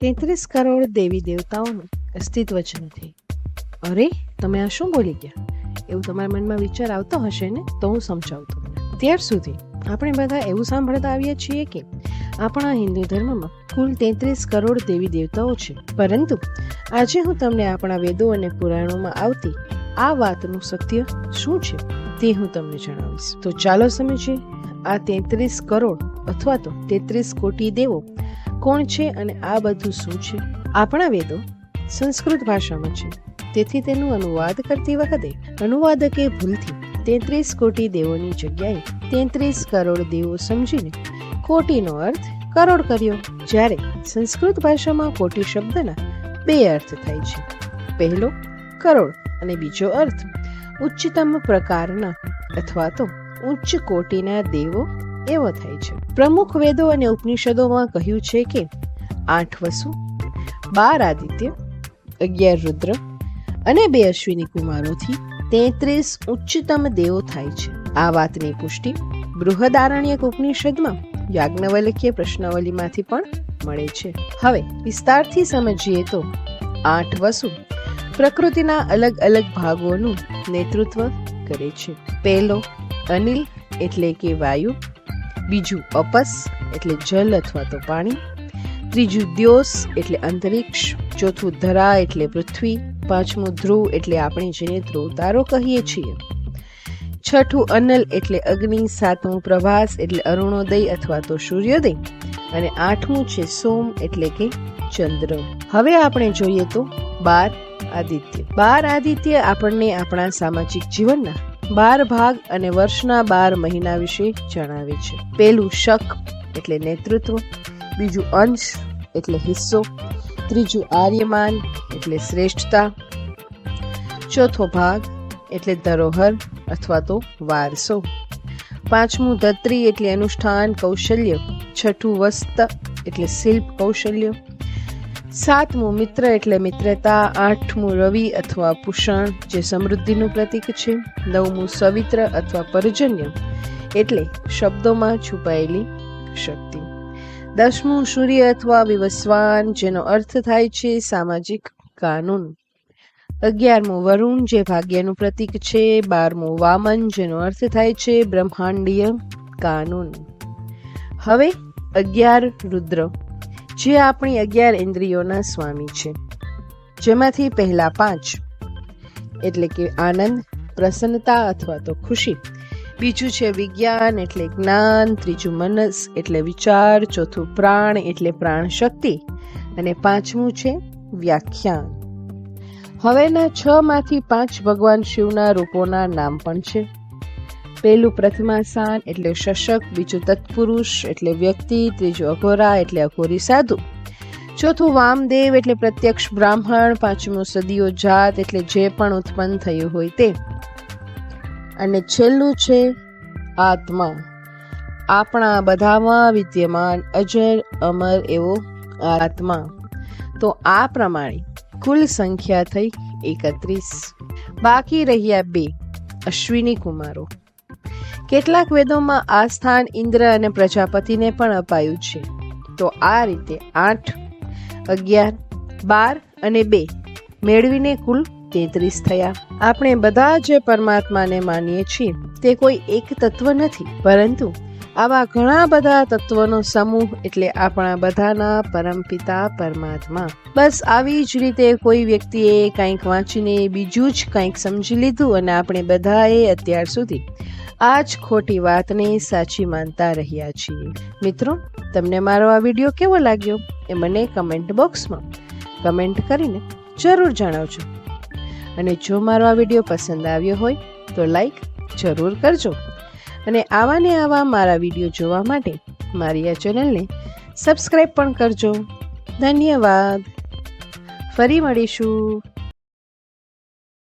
તેત્રીસ કરોડ દેવી દેવતાઓનું અસ્તિત્વ જ નથી. અરે, તમે આ શું બોલી ગયા? એવું તમારા મનમાં વિચાર આવતો હશે ને, તો હું સમજાવું તમને ત્યાર સુધી આપણે બધા એવું સાંભળતા આવ્યા છીએ કે આપણા હિન્દુ ધર્મમાં કુલ તેત્રીસ કરોડ દેવી દેવતાઓ છે. પરંતુ આજે હું તમને આપણા વેદો અને પુરાણોમાં આવતી આ વાતનું સત્ય શું છે તે હું તમને જણાવીશ. તો ચાલો સમજીએ, આ તેત્રીસ કરોડ અથવા તો તેત્રીસ કોટી દેવો કોણ છે અને આ બધું શું છે? આપણા વેદો સંસ્કૃત ભાષામાં છે. તેથી તેનું અનુવાદ કરતી વખતે અનુવાદકે ભૂલથી તેત્રીસ કોટી દેવોની જગ્યાએ તેત્રીસ કરોડ દેવો સમજીને કોટીનો અર્થ કરોડ કર્યો, જ્યારે સંસ્કૃત ભાષામાં કોટી શબ્દના બે અર્થ થાય છે. પહેલો, કરોડ અને બીજો અર્થ ઉચ્ચતમ પ્રકારના અથવા તો ઉચ્ચ કોટીના દેવો એવો થાય છે. પ્રમુખ વેદો અને ઉપનિષદોમાં કહ્યું છે કે આઠ વસુ બાર આદિત્ય, અગિયાર રુદ્ર અને બે અશ્વિની કુમારોથી તેત્રીસ ઉચ્ચતમ દેવો થાય છે. આ વાતની પુષ્ટિ બૃહદારણ્યક ઉપનિષદમાં યાજ્ઞવલ્કીય પ્રશ્નાવલીમાંથી પણ મળે છે. હવે વિસ્તારથી સમજીએ તો આઠ વસુ પ્રકૃતિના અલગ અલગ ભાગોનું નેતૃત્વ કરે છે. પહેલો અનિલ એટલે કે વાયુ બીજું અપસ એટલે જલ અથવા તો પાણી. ત્રીજું દ્યોસ, એટલે અંતરિક્ષ. ચોથું ધરા, એટલે પૃથ્વી. પાંચમું ધ્રુવ, એટલે આપણે જેને ધ્રુવ તારો કહીએ છીએ. છઠ્ઠું અનલ, એટલે અગ્નિ. સાતમું પ્રભાસ, એટલે અરુણોદય અથવા તો સૂર્યોદય. અને આઠમું છે સોમ, એટલે કે ચંદ્ર. હવે આપણે જોઈએ તો બાર આદિત્ય. બાર આદિત્ય આપણને આપણા સામાજિક જીવનના બાર ભાગ અને વર્ષના બાર મહિના વિશે જણાવે છે. પેલું શક એટલે નેતૃત્વ, બીજું અંશ એટલે હિસ્સો, ત્રીજું આર્યમાન એટલે શ્રેષ્ઠતા, ચોથો ભાગ એટલે ધરોહર અથવા તો વારસો. પાંચમું ધત્રી એટલે અનુષ્ઠાન કૌશલ્ય, છઠ્ઠું વસ્ત એટલે શિલ્પ કૌશલ્ય સાતમું મિત્ર એટલે મિત્રતા, આઠમું રવિ અથવા પુષણ, જે સમૃદ્ધિનું પ્રતીક છે. નવમું સવિત્ર અથવા પર્જન્ય, એટલે શબ્દોમાં છુપાયેલી શક્તિ. દસમું સૂર્ય અથવા વિવસ્વાન, જેનો અર્થ થાય છે સામાજિક કાનૂન. અગિયારમું વરુણ, જે ભાગ્યનું પ્રતીક છે. બારમું વામન, જેનો અર્થ થાય છે બ્રહ્માંડીય કાનૂન. હવે અગિયાર રુદ્ર. જે આપણી અગિયાર ઇન્દ્રિયોના સ્વામી છે. જેમાંથી પહેલા પાંચ, એટલે કે આનંદ, પ્રસન્નતા અથવા તો ખુશી. બીજું છે વિજ્ઞાન, એટલે જ્ઞાન. ત્રીજું મનસ, એટલે વિચાર. ચોથું પ્રાણ, એટલે પ્રાણ શક્તિ અને પાંચમું છે વ્યાખ્યાન. હવેના છ માંથી પાંચ ભગવાન શિવના રૂપોના નામ પણ છે. પહેલું પ્રથમાસાન એટલે શશક, બીજું તત્પુરુષ એટલે વ્યક્તિ, ત્રીજું અઘોરા એટલે અઘોરી સાધુ. ચોથું વામદેવ એટલે પ્રત્યક્ષ બ્રાહ્મણ, પાંચમું સદીઓ જાત એટલે જે પણ ઉત્પન્ન થયું હોય તે. અને છેલ્લું છે આત્મા. આપણા બધામાં વિદ્યમાન, અજર, અમર એવો આત્મા. તો આ પ્રમાણે કુલ સંખ્યા થઈ એકત્રીસ. બાકી રહ્યા બે, અશ્વિની કુમારો. કેટલાક વેદોમાં આ સ્થાન ઇન્દ્ર અને પ્રજાપતિને પણ અપાયું છે. તો આ રીતે આઠ, અગિયાર, બાર અને બે મેળવીને કુલ તેત્રીસ થયા. આપણે બધા જે પરમાત્માને માનીએ છીએ. તે કોઈ એક તત્વ નથી. પરંતુ આવા ઘણા બધા તત્વનો સમૂહ એટલે આપણા બધાના પરમપિતા પરમાત્મા. બસ આવી જ રીતે કોઈ વ્યક્તિએ કંઈક વાંચીને બીજું જ કંઈક સમજી લીધું અને આપણે બધાએ અત્યાર સુધી આ જ ખોટી વાતને સાચી માનતા રહ્યા છીએ. મિત્રો, તમને મારો આ વીડિયો કેવો લાગ્યો એ મને કમેન્ટ બોક્સમાં કમેન્ટ કરીને જરૂર જણાવજો. અને જો મારો આ વીડિયો પસંદ આવ્યો હોય તો લાઈક જરૂર કરજો. અને આવા ને આવા મારા વીડિયો જોવા માટે મારી આ ચેનલને સબસ્ક્રાઈબ પણ કરજો. ધન્યવાદ. ફરી મળીશું.